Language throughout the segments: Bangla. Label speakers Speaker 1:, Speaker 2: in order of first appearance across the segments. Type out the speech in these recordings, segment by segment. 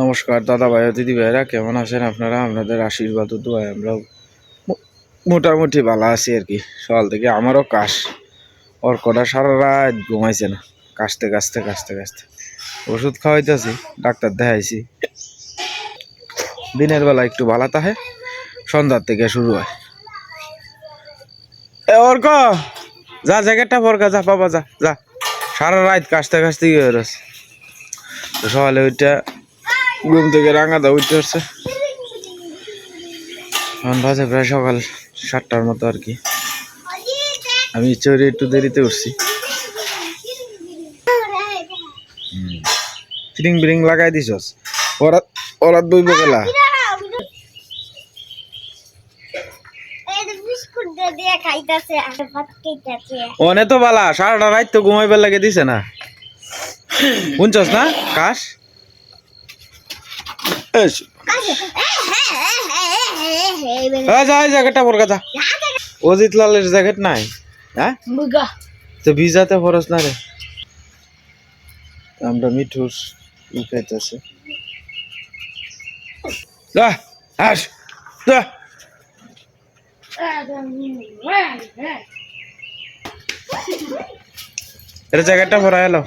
Speaker 1: নমস্কার দাদা ভাই দিদি ভাইরা কেমন আছেন আপনারা? আপনাদের আশীর্বাদ দোয়ায় আমরা মোটামুটি ভালো আছি আর কি। সকাল থেকে আমারও কাশ। ওর কটা সারা রাত ঘুমাইছে না। কাশতে কাশতে কাশতে কাশতে। ওষুধ খাওয়াইতেছি, ডাক্তার দেখাইছি। দিনের বেলা একটু ভালো থাকে, সন্ধ্যার থেকে শুরু হয়। এ অর্ক, যা জ্যাকেটটা পরকা যা, বাবা, যা যা। সারা রাত কাশতে কাশতে গিয়ে রয়েছে সকালে ওইটা ঘুম থেকে রাঙা দা উঠতে পারছে এখন বাজে প্রায় সকাল সাতটার মতো আর কি। আমি চড়ে একটু দেরিতে উঠছি। ফিরিং বিরিং লাগাই দিছস ওরা বইব গেলা
Speaker 2: খাইতেছে
Speaker 1: অনে তো বালা, সারাটা রাত তো ঘুমাইবার লাগে দিছে না। শুনছস না, কাশ? যা এই জ্যাকেটটা যা। অজিত লালের জ্যাকেট নাই হ্যাঁ? তো ভিজাতে খরচ না রে। আমরা মিঠুর ই খাইতেছে যা আস যা। এর জ্যাকেটটা ভরা এলো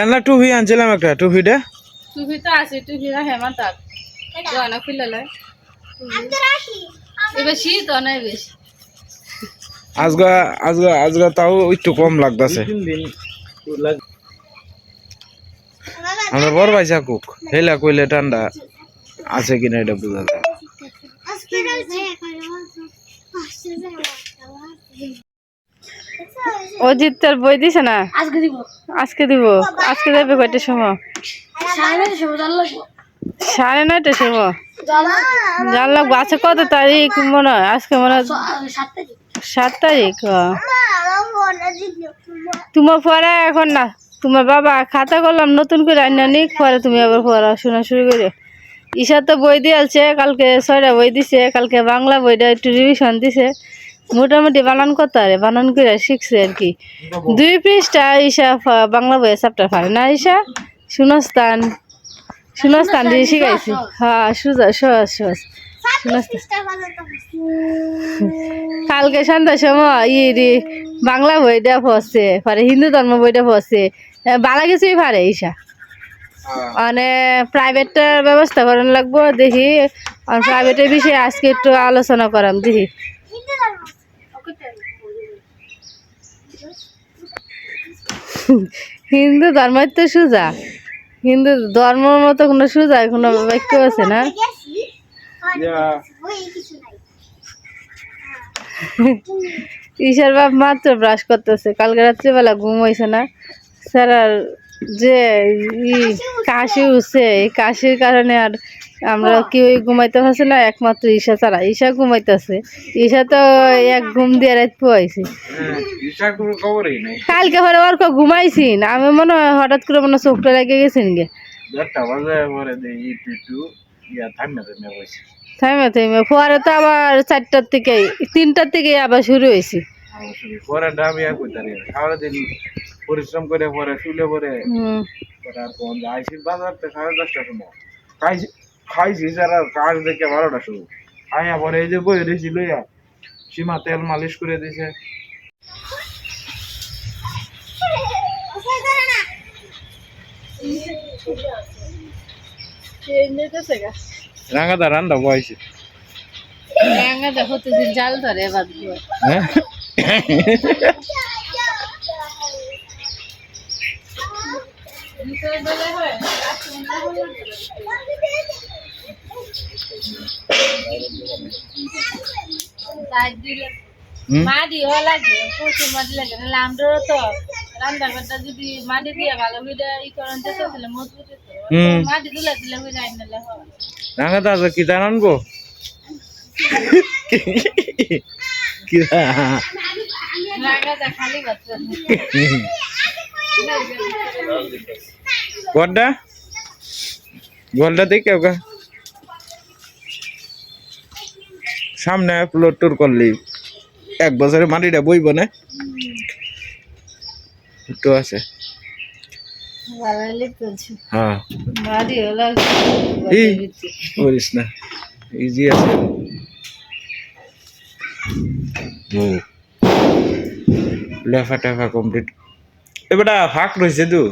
Speaker 1: এনা টুপি আনছিলাম একটা। টুপিটা
Speaker 3: টুপি তো আছে টুপি না হেমা তাক জনা খুলে লয়। এবার শীত অনেক বেশি
Speaker 1: আজগা আজগা আজগা তাও একটু কম লাগতেছে। আমরা বড় ভাই চাকুক হেলা কইলে ঠান্ডা আছে কিনা এটা বোঝা যায়।
Speaker 3: অজিত তোর বই দিছে না?
Speaker 2: আজকে দিব।
Speaker 3: আজকে দিব? আজকে যাবে কয়টার সময়?
Speaker 2: সাড়ে
Speaker 3: নয়টার সময় জান লাগবো। আজকে কত তারিখ মনে হয়? আজকে মনে হয়
Speaker 2: সাত তারিখ।
Speaker 3: তোমার পড়া এখন না। তোমার বাবা খাতা করলাম নতুন করে আইনা নিক পরে তুমি আবার পড়া শোনা শুরু করে। ঈশা তো বই দিয়েছে কালকে ছয়টা বই দিছে কালকে বাংলা বইটা একটু রিভিশন দিছে। মোটামুটি বানান করতে পারে বানান করে শিখছে আর কি। দুই পৃষ্ঠা ঈশা বাংলা বইয়ের চ্যাপ্টার পারে না ঈশা? শূন্যস্থান। শূন্যস্থান দিয়ে শিখাইছি। হ্যাঁ সুজা, সহজ সহজ। কালকে সন্ধ্যার সময় ই বাংলা বইটা পড়ছে, পারে হিন্দু ধর্ম বইটা পড়ছে। বালা কিছুই পারে ঈশা। মানে প্রাইভেটটার ব্যবস্থা করার লাগবো, দেখি। প্রাইভেটের বিষয়ে আজকে একটু আলোচনা করাম, দেখি। হিন্দু ধর্মের তো সোজা। হিন্দু ধর্মের মতো কোনো সোজা কোনো বাক্য আছে না? ঈশার বাপ মাত্র ব্রাশ করতেছে, কালকে রাত্রিবেলা ঘুম হয়েছে না। স্যার আর যে কাশি উঠছে, এই কাশির কারণে আর আমরা কেউই ঘুমাইতে পারছি না একমাত্র ঈশা ছাড়া। ঈশা ঘুমাইতেছে। ঈশা তো এক ঘুম দিয়ে রাত পোয়াইছে। কালকে পরে ওর কো ঘুমাইছি না আমি মনে হয় হঠাৎ করে মনে হয় চোখটা লেগে গেছেন গে
Speaker 1: একটা বাজে পরে
Speaker 3: তো আবার চারটার থেকে তিনটার থেকে আবার শুরু হয়েছে।
Speaker 1: পরে ডাব করতে সারাদিন পরিশ্রম করে পরে শুলে পরে আর কোন আইসি বাজারতে সাড়ে দশটার সময়। খাইছি যারা কাজ দেখে বারোটা শুরু। আয়া পরে এই যে বই রেছি লইয়া সীমা তেল মালিশ করে দিছে। রাঙাদা রান্না বয়সে
Speaker 3: প্রতিদিন জাল ধরে
Speaker 1: হ্যাঁ?
Speaker 3: মাটি লাগে প্রচুর মাটি লাগে আমরাও তো রান্না বান্না যদি মাটি দিয়ে ভালো করে ই করেন তো তাহলে মজবুত মাটি দিলে হয়ে যায়
Speaker 1: কি কি গড্ডা দেখে ওকে সামনে আপলোড টুর করলি এক বছরে মাটিটা বইব না? একটু আছে। হ্যাঁ।
Speaker 3: বাড়ি হলো
Speaker 1: এই করিস না। ইজি আছে। লেফা টেফা কমপ্লিট এবারটা ফাঁক রয়েছে তো।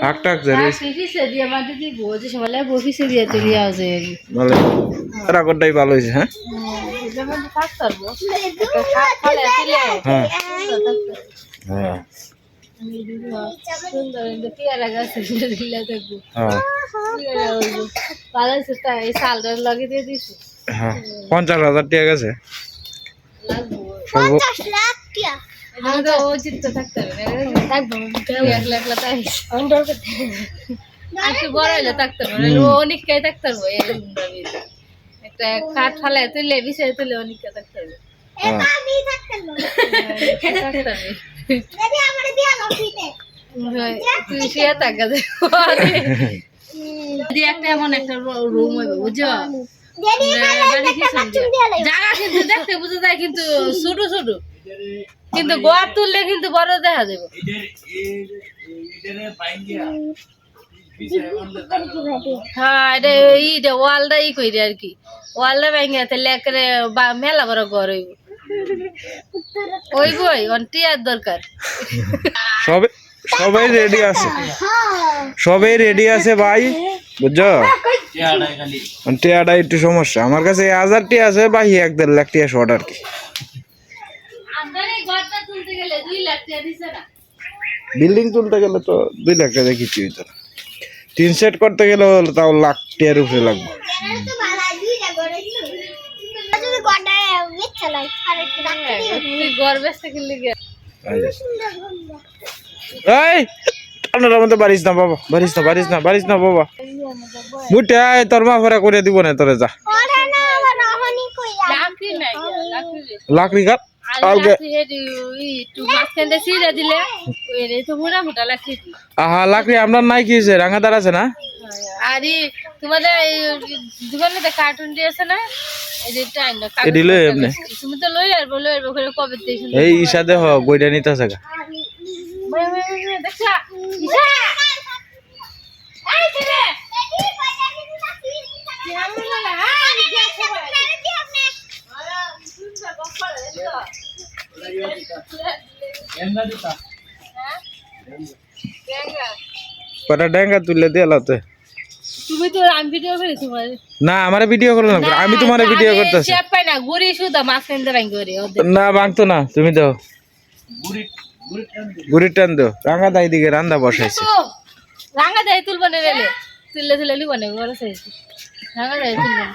Speaker 1: ফাঁক টাক ধরে রাগরটাই ভালো হয়েছে হ্যাঁ? হ্যাঁ। হ্যাঁ। হ্যাঁ। হ্যাঁ পঞ্চাশ হাজার টাকা গেছে?
Speaker 3: ও চিত্ত থাকতে পারব ও থাকতে পারব ফালে তুললে বিষয় তুলে থাকতে একটা এমন একটা রুম। জায়গা কিন্তু দেখতে বোঝা যায় কিন্তু ছোট ছোট কিন্তু গোয়া তুললে কিন্তু বড় দেখা যাবে হ্যাঁ এটা ওয়ালটা ই করি আর কি। ওয়ালটা ভেঙে তাহলে একেবারে বা- মেলা বড় ঘর হইব। ওই বই টিয়ার দরকার।
Speaker 1: সবে সবাই রেডি আছে। সবাই রেডি আছে ভাই বুঝছ? টিয়াটা একটু সমস্যা। আমার কাছে এই হাজার টিয়া আছে বা এক দেড় লাখ টিয়া শর্ট আর কি। বিল্ডিং তুলতে গেলে তো দুই লাখ টাকা কিছু হইতো না। তিন সেট করতে গেলে তাও লাখ টিয়ার উপরে লাগবে। ঠান্ডার মধ্যে বাড়িস না বাবা বাড়িস না বাড়িস না বাড়িস না বাবা। মুটে আয় তোর মা ফেরা করে দিব না তোরে যা।
Speaker 3: লাকড়ি নাই
Speaker 1: আহা লাকড়ি আমরা নাই কি রাঙাদার আছে না?
Speaker 3: আর তোমাদের এই দোকানে কার্টুন দিয়েছে না? এই যে টাইম না কাগজ
Speaker 1: এটি লই
Speaker 3: কাগজ।
Speaker 1: এমনে।
Speaker 3: তুমি তো লই আর বলো আর কবে
Speaker 1: এই ঈশা দেহ বইটা নিতে আছে
Speaker 3: দেখা।
Speaker 1: কটা ড্যাঙ্গা তুললে দিয়ে লাতে?
Speaker 3: তুমি তো আমি ভিডিও করি তোমার।
Speaker 1: না আমার ভিডিও করো না আমি তোমার ভিডিও করতেছি।
Speaker 3: শেপ পাই না করি
Speaker 1: না ভাঙতো না তুমি দাও। গুড়ির টান দাও রাঙা দাই দিকে রান্দা বসাইছে।
Speaker 3: রাঙা দেয় তুলবো না রেলে তুললে তুলে লিবো না রাঙা দেয় তুলবো না।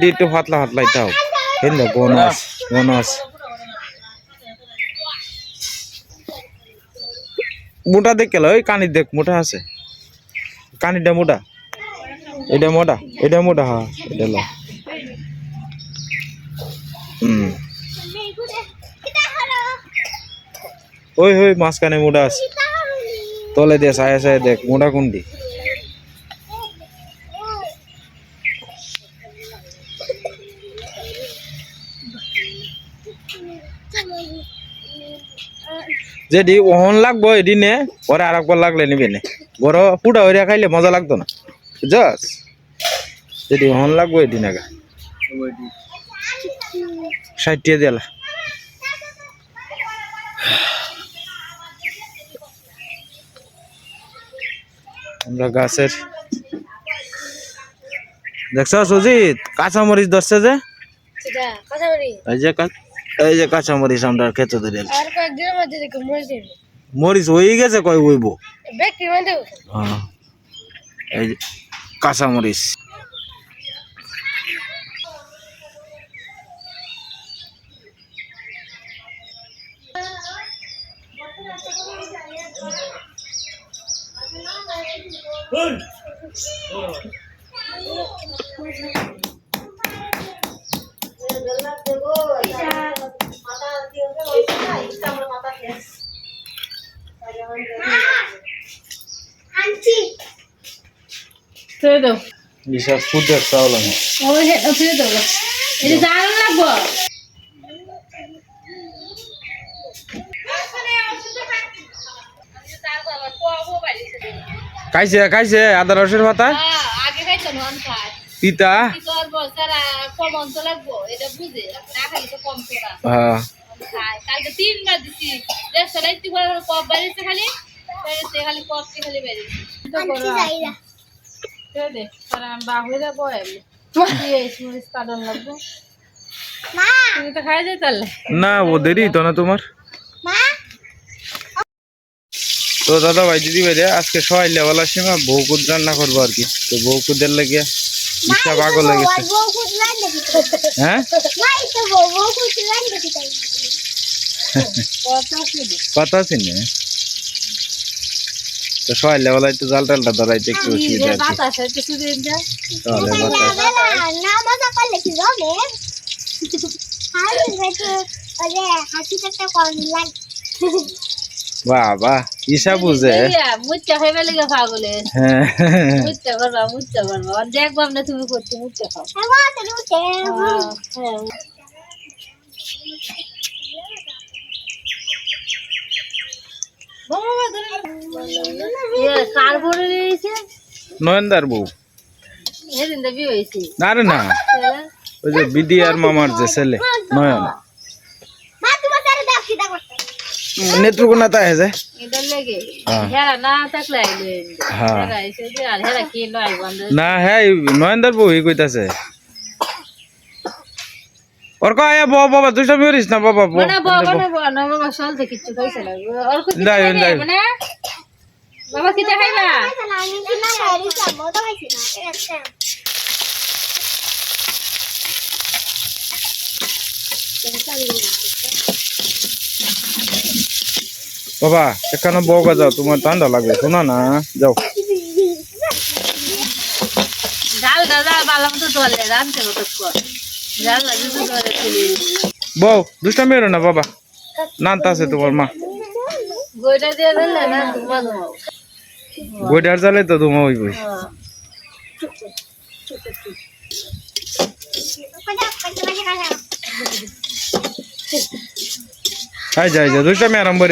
Speaker 1: দিয়ে একটু হাতলা হাতলাই তাও হিন্দা গনাস গনাস মোটা দেখ কেলা, ওই কানি দেখ, মোটা আছে। কানিটা মোটা। এটা মোটা এটা মোটা হ্যাঁ এটা লো। হুম। ওই ওই, মাঝখানে মোটা আছে। তলে দিয়ে সায়া সায়া দেখ, মোটা কোনটি? যেটি ওহন লাগবো এদিনে পরে আর একবার লাগলে নিবে না। বড় পুটা হইয়া খাইলে মজা লাগতো না। বুঝছস? যেটি ওহন লাগবো এদিন আগা ষাটটিয়া দিলা। আমরা গাছের দেখছ সুজিত কাঁচামরিচ ধরছে যে?
Speaker 3: বলি
Speaker 1: এই যে কাঁচামরিচ আমরা খেতে ধরে মরিচ হয়ে গেছে কয় বইব হ্যাঁ। এই যে কাঁচা
Speaker 2: মরিচ Oh.
Speaker 3: তুই দাও।
Speaker 1: ঈশা ফুটের চাউল আমি
Speaker 3: ওই হে তুই দাও। এটা দাঁড়ানো লাগবো
Speaker 1: খাইছে খাইছে আদা রসের পাতা?
Speaker 3: সারা কম অন্ত লাগবো এটা বুঝে না খালি তো কম
Speaker 1: হ্যাঁ।
Speaker 3: খায়। কালকে তিনবার দিছি। দেড়শো একটু করে করে কপ বেরিয়েছে খালি বেরিয়েছে খালি কপটি খালি বেরিয়েছে। দে আমি বাহুরে যাব এমনি লাগবো? তুমি তো খাই যাই তাহলে।
Speaker 1: না ওদেরই তো না তোমার?
Speaker 2: মা!
Speaker 1: তো দাদা ভাই দিদি ভাই আজকে সবাই লেবেলার সময় বউকুদ রান্না করব আর কি। তো বউকুদের লাগে ঈশা পাগল হয়ে গেছে।
Speaker 2: বউ কুতরান দেখি তো।
Speaker 1: হ্যাঁ? কথা আছে না। তো সবাই লেবেলায় তো জাল টালটা ধরাইতে একটু অসুবিধা আর কি
Speaker 3: বাতাস হচ্ছে সুদিন যা
Speaker 1: তাহলে বাতাস।
Speaker 2: না মজা করলে কি হবে? আর বেটো আরে হাসি কাটা কোন লাগ।
Speaker 1: বাহ বাহ ঈশা বুঝে?
Speaker 3: মুচ্চা খাইবে লেগে পাগলে
Speaker 1: হ্যাঁ
Speaker 3: মুচ্চা করবা মুচ্চা করবা। আর দেখবাম না তুমি করতে মুচ্চা খাও।
Speaker 2: আমা তো উঠে
Speaker 3: হ্যাঁ
Speaker 1: নয়নদার বউ।
Speaker 3: হয়েছে।
Speaker 1: না ওই যে বিদি আর মামার যে ছেলে নয়ন। নেত্রকোনা তা আছে
Speaker 3: না
Speaker 1: হ্যাঁ।
Speaker 3: আর
Speaker 1: হ্যাঁ নয়নদার বউ কইতাছে। ওর কয় আয়া বাবা বাবা তুই সব মরিস না বাবা বউ।
Speaker 3: মানে বাবা না বাবা না বাবা না আর কিছু। মানে বাবা কিটা খাইবা
Speaker 2: আমি কি না আমি তো খাইছি না
Speaker 1: বাবা এখানে বউকা যাও তোমার ঠান্ডা লাগবে শোনা না যাও।
Speaker 3: ডাল দাদা বালাম তো তোলে রানতে মতো
Speaker 1: বউ দুষ্টা মেরো না বাবা? আছে তোমার মা। বইটার জালে তো তোমার ওই বই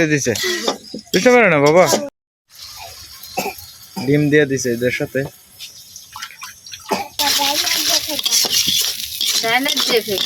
Speaker 1: দিছে। বাবা? ডিম দিয়ে দিছে এদের সাথে।
Speaker 3: ডাইনে দিয়ে ফেক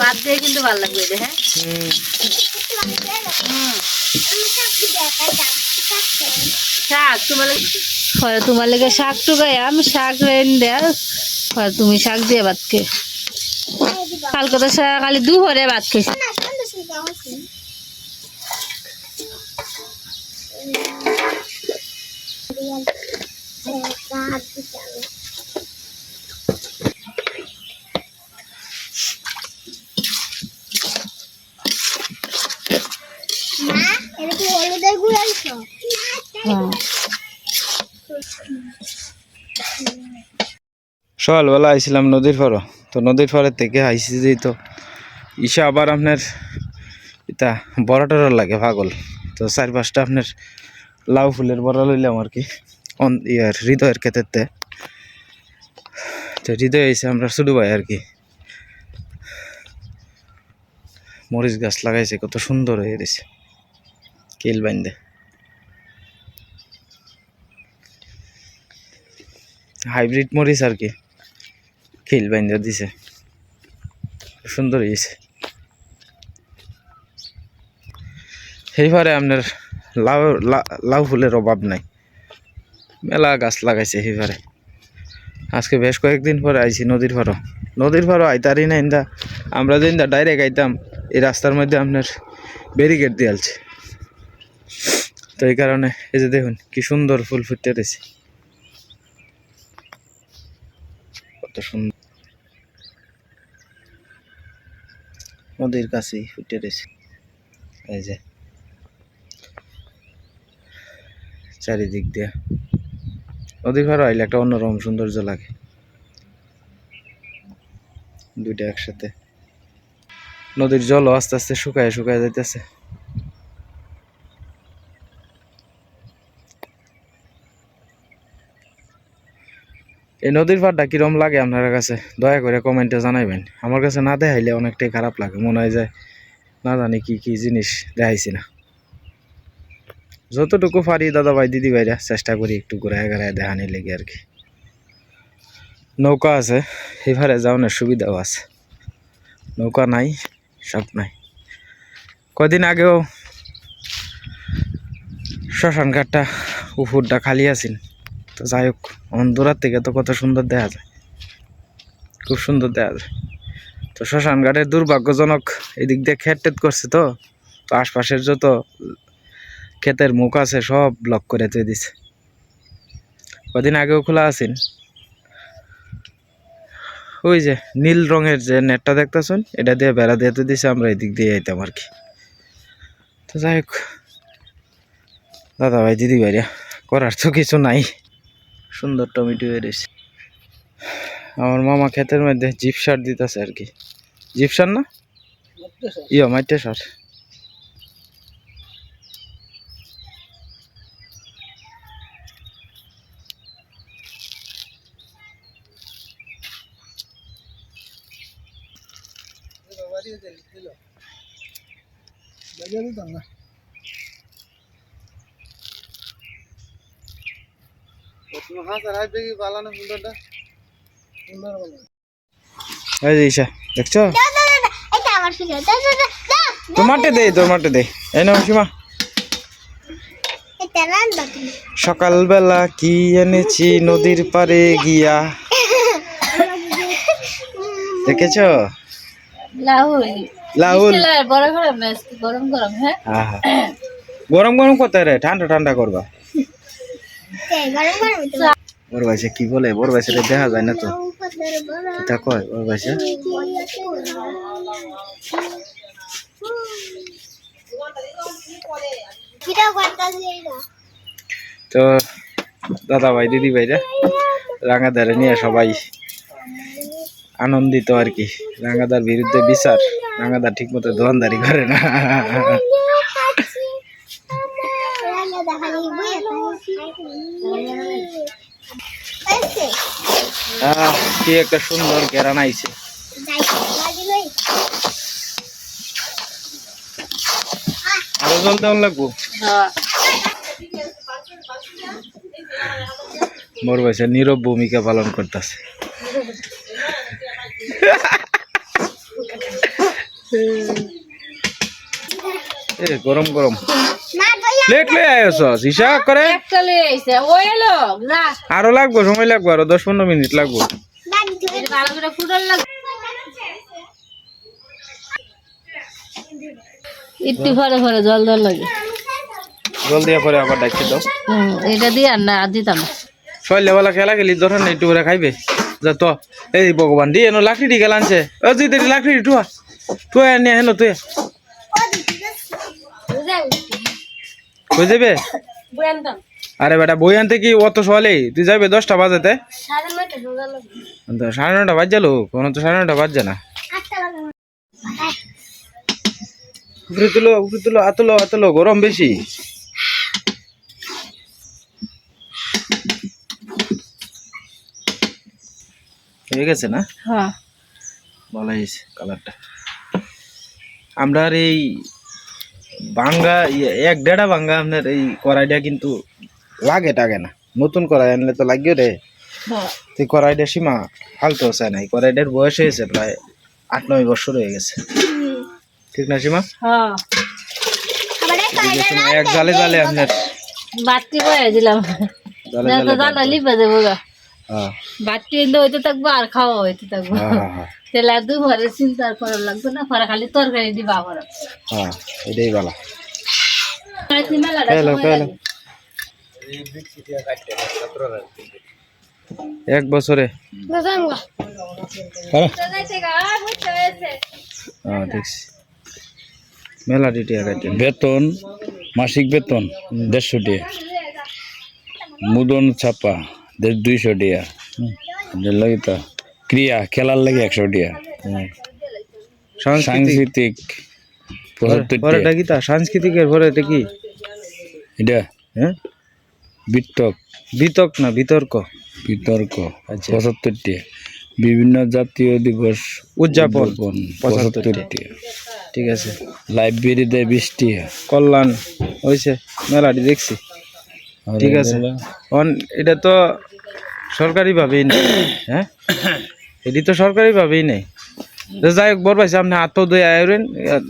Speaker 3: ভাত দিয়ে কিন্তু ভালো লাগবে রে হ্যাঁ? শাক তোমার হয় তোমার লেগে শাক টুকাই আমি শাক রেন দেয় হয় তুমি শাক দিয়ে ভাত খেয়ে কালকে তো শাক দুপুরে ভাত খেয়েছি
Speaker 2: এটা কি হলুদের গুঁড়ো আনছো
Speaker 3: হ্যাঁ
Speaker 1: সকালবেলা আইছিলাম নদীর পাড়ো। তো নদীর পাড়ের থেকে আইসি যেই তো ঈশা আবার আপনার এটা বড় টড় লাগে, পাগল। তো চার পাঁচটা আপনার লাউ ফুলের বড়া লইলাম আর কি, অন ইয়ার হৃদয়ের ক্ষেত্রে। তো হৃদয় এসে আমরা শুধু ভাই আর কি। মরিচ গাছ লাগাইছে, কত সুন্দর হয়ে গেছে। কেল বাইন্দে। হাইব্রিড মরিচ আর কি খিল বাইন্দা দিছে। সুন্দর হয়েছে সেইবারে আপনার লাউ লাউ ফুলের অভাব নাই। মেলা গাছ লাগাইছে সেইবারে। আজকে বেশ কয়েকদিন পরে আইছি নদীর ফারো নদীর ফারো আইতারি না ইন্দা। আমরা যেদিন ডাইরেক্ট আইতাম, এই রাস্তার মধ্যে আপনার ব্যারিকেড দিয়ালছে তো এই কারণে এই যে দেখুন, কি সুন্দর ফুল ফুটতে রয়েছে। কত সুন্দর। নদীর কাছেই ফুটে রয়েছে। এই যে। চারিদিক দিয়ে। নদীর পাড়ে আইলে একটা অন্যরকম সৌন্দর্য লাগে। দুইটা একসাথে। নদীর জলও আস্তে আস্তে শুকায় শুকায় যাইতেছে। এই নদীর পাড়টা কিরম লাগে আপনার কাছে? দয়া করে কমেন্টে জানাইবেন। আমার কাছে না দেখাইলে অনেকটাই খারাপ লাগে। মনে হয় যায় না জানি কি কি জিনিস দেখাইছি না। যতটুকু পারি দাদা ভাই দিদি ভাইরা চেষ্টা করি একটু ঘুরায় ঘুরায় দেখানি লেগে আর কি। নৌকা আছে, এবারে যাওয়ানোর সুবিধাও আছে। নৌকা নাই, সব নাই। কদিন আগেও শ্মশান ঘাটটা উপরটা খালি আছেন তো যাই হোক অন্ধরার থেকে তো কত সুন্দর দেখা যায়। খুব সুন্দর দেখা যায়। তো শ্মশান ঘাটের দুর্ভাগ্যজনক এদিক দিয়ে খেট টেট করছে তো তো আশপাশের যত ক্ষেতের মুখ আছে সব ব্লক করে তুই দিছে। কদিন আগেও খোলা আছেন। ওই যে নীল রঙের যে নেটটা দেখতেছেন, এটা দিয়ে বেড়া দিয়ে তো দিছে, আমরা এদিক দিয়ে আইতাম আর কি। তো যাই হোক দাদা ভাই দিদি ভাইরা করার তো কিছু নাই। সুন্দর টমেটো এসেছে আমার মামা ক্ষেতের মধ্যে জিপ সার দিতেছে আর কি। জিপ সার না? ইয়া মাইটে সার। এই যে ঈশা দেখছ
Speaker 2: দাও,
Speaker 1: তোমারটে দে তোমারটে দে। এই নাও সীমা।
Speaker 2: এটা
Speaker 1: সকালবেলা কি এনেছি নদীর পারে গিয়া? দেখেছ?
Speaker 3: লাহুল গরম গরম গরম হ্যাঁ।
Speaker 1: গরম গরম করতে রে? ঠান্ডা ঠান্ডা করবা। ওর ভাইসে কি বলে? ওর ভাইসে দেখা যায় না তো। তা কয় ওর ভাইসে? তো দাদা ভাই, দিদি ভাইরা রাঙাদারে নিয়ে সবাই আনন্দিত আর কি। রাঙাদার বিরুদ্ধে বিচার, রাঙাদার ঠিক মতো দোকানদারি করে না
Speaker 2: রান্না দেখালি বই আছে
Speaker 1: আহ, কি একটা সুন্দর গেরান আইছে।
Speaker 2: যাই
Speaker 1: আরও জল দেওয়ান লাগবো?
Speaker 3: হ্যাঁ।
Speaker 1: মোর ভাইসে নীরব ভূমিকা পালন করতেছে। এ গরম গরম। প্লেট লয়ে আয়স হিসাব করে।
Speaker 3: একটা লয়ে আইছে ওই এলো? না।
Speaker 1: আরও লাগবো সময় লাগবো আরও দশ পনেরো মিনিট লাগবো।
Speaker 3: ভালো করে ফুটার লাগ একটু পরে পরে জল জল লাগে।
Speaker 1: জল দিয়ে পরে আবার ডাকতে দাও
Speaker 3: এটা দিয়ে আর না দিতাম।
Speaker 1: ছয় লেবেলা খেলা খেলি ধরেন একটু করে খাইবে। যা তো এই ভগবান দিয়ে এনো লাকড়ি দি গেল আনছে ও তুই তেরি লাকড়ি টুয়া টুয়া নিয়ে হেন তুই। যাবে? আরে বেটা বই আনতে কি অত সকালে তুই যাবে দশটা বাজেতে?
Speaker 2: সাড়ে
Speaker 1: নটা বাজ যালো কোনো তো সাড়ে নটা বাজছে না। উপরে তুলো উপরে তুলো আতলো আতলো গরম বেশি। হয়ে গেছে না?
Speaker 3: হ্যাঁ।
Speaker 1: ভালো হয়েছে কালারটা আমরা আর এই বাঙ্গা ইয়ে, এক দেড়া বাঙ্গা আপনার এই কড়াইটা কিন্তু লাগে টাগে না। নতুন কড়াই আনলে তো লাগিও রে।
Speaker 3: হ্যাঁ।
Speaker 1: তুই কড়াইটা সীমা ফালতু হচ্ছে না। এই কড়াইটার বয়স হয়েছে প্রায় আট নয় বছর হয়ে গেছে। ঠিক না সীমা?
Speaker 3: হ্যাঁ।
Speaker 1: এক জালে জালে আপনার।
Speaker 3: বাতি বয়ে দিলাম।
Speaker 1: জালে জালে
Speaker 3: লিপে দেবো গা। বাটি এনে হইতে থাকব আর খাওয়া হইতে থাকব।
Speaker 1: হ্যাঁ হ্যাঁ হ্যাঁ।
Speaker 3: তাহলে আর দুপুরে চিন্তা আর করার লাগতো না পরে খালি তরকারি দিবা পরে
Speaker 1: হ্যাঁ এটাই ভালো।
Speaker 3: লাগে।
Speaker 1: এক বছরে। হ্যাঁ। মেলা ডিটিয়া কাটে
Speaker 4: বেতন মাসিক বেতন দেড়শো টাকা। মুদন ছাপা। দেড় দুইশো টাকা লইতা ক্রিয়া খেলার লাগে একশো টাকা
Speaker 1: সাংস্কৃতিক পরেটা কি তা? সাংস্কৃতিকের পরে এটা কি?
Speaker 4: এটা?
Speaker 1: হ্যাঁ?
Speaker 4: বিতক।
Speaker 1: বিতক না বিতর্ক।
Speaker 4: বিতর্ক
Speaker 1: আচ্ছা।
Speaker 4: পঁচাত্তর বিভিন্ন জাতীয় দিবস
Speaker 1: উদযাপন
Speaker 4: উদযাপন
Speaker 1: পঁচাত্তর
Speaker 4: পঁচাত্তর
Speaker 1: টাকা।
Speaker 4: টাকা
Speaker 1: ঠিক আছে।
Speaker 4: লাইব্রেরিতে বৃষ্টি
Speaker 1: কল্যাণ হয়েছে মেলাটি দেখছি। ঠিক আছে। অন এটা তো সরকারিভাবেই নেই হ্যাঁ? এটি তো সরকারিভাবেই নেই। যাই হোক বর পাইছে আপনি হাত দিয়ে আয়েন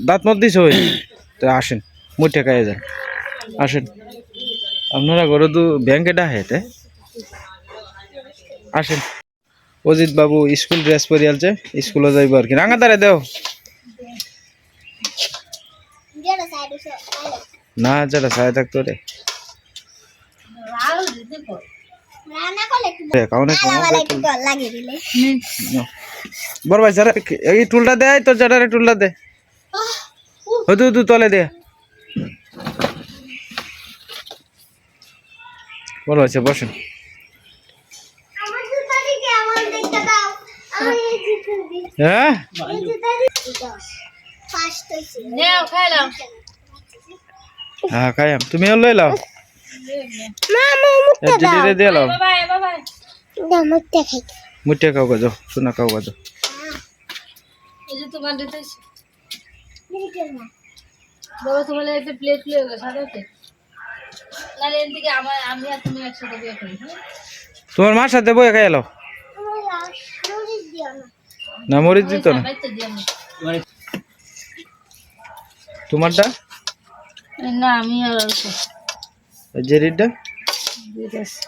Speaker 1: দাঁত মত দিছে হই তো আসেন মুঠে খাইয়ে যান। আসেন। আপনারা ঘরে তো ব্যাংকে ডাহে তে আসেন। অজিত বাবু স্কুল ড্রেস পরি আলছে স্কুলে যাইব আর কি। রাঙা তারে দেও। না যেটা ছায়া থাকতো রে
Speaker 2: রান্না করলে একটু
Speaker 1: কাউনে
Speaker 2: আলাদা একটু জল লাগিয়ে দিলে
Speaker 1: বড় ভাই এই টুলটা দে তোর জাটারে টুলটা দে। হতু তলে দে। বড় বসেন। হ্যাঁ?
Speaker 3: খাইলাম
Speaker 1: হ্যাঁ তুমি লই দিয়ে লাও খাও গাজো খাও গাজো
Speaker 3: তোমার দিতে
Speaker 2: দিকে না
Speaker 3: বাবা তোমার একটা প্লেট লিয়ে গেছে সাজাতে। নাহলে এর দিকে আমার আমি আর তুমি একসাথে বিয়ে করি হ্যাঁ?
Speaker 1: তোমার মার সাথে বই খাই
Speaker 2: দিও না
Speaker 1: না মরিচ দিত না। তোমারটা?
Speaker 3: না আমি আর অল্প
Speaker 1: জেরিটা
Speaker 3: দিতেছি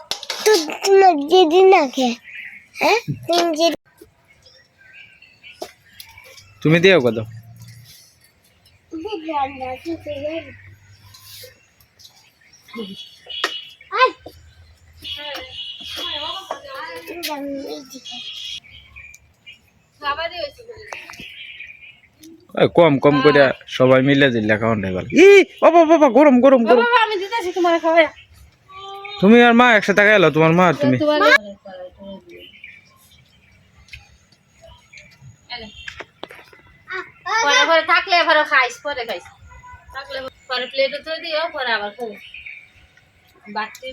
Speaker 2: তো তোমার দিদি না কে হ্যাঁ তুমি যে
Speaker 1: তুমি দিও গাজো
Speaker 2: দিদি আমরা কি করে আই
Speaker 3: বাবা দিয়েছি
Speaker 1: এই কম কম করে সবাই মিলে দিলে খাওয়ানটাই ভালো ই বাবা বাবা গরম গরম গরম।
Speaker 3: বাবা আমি দিতেছি তোমার খাওয়া
Speaker 1: তুমি আর মা একসাথে খাইলো তোমার মা আর তুমি?
Speaker 3: পরে পরে থাকলে পরে খাইস পরে খাইস। থাকলে পরে প্লেটে তো দিও পরে আবার খাব। বাটি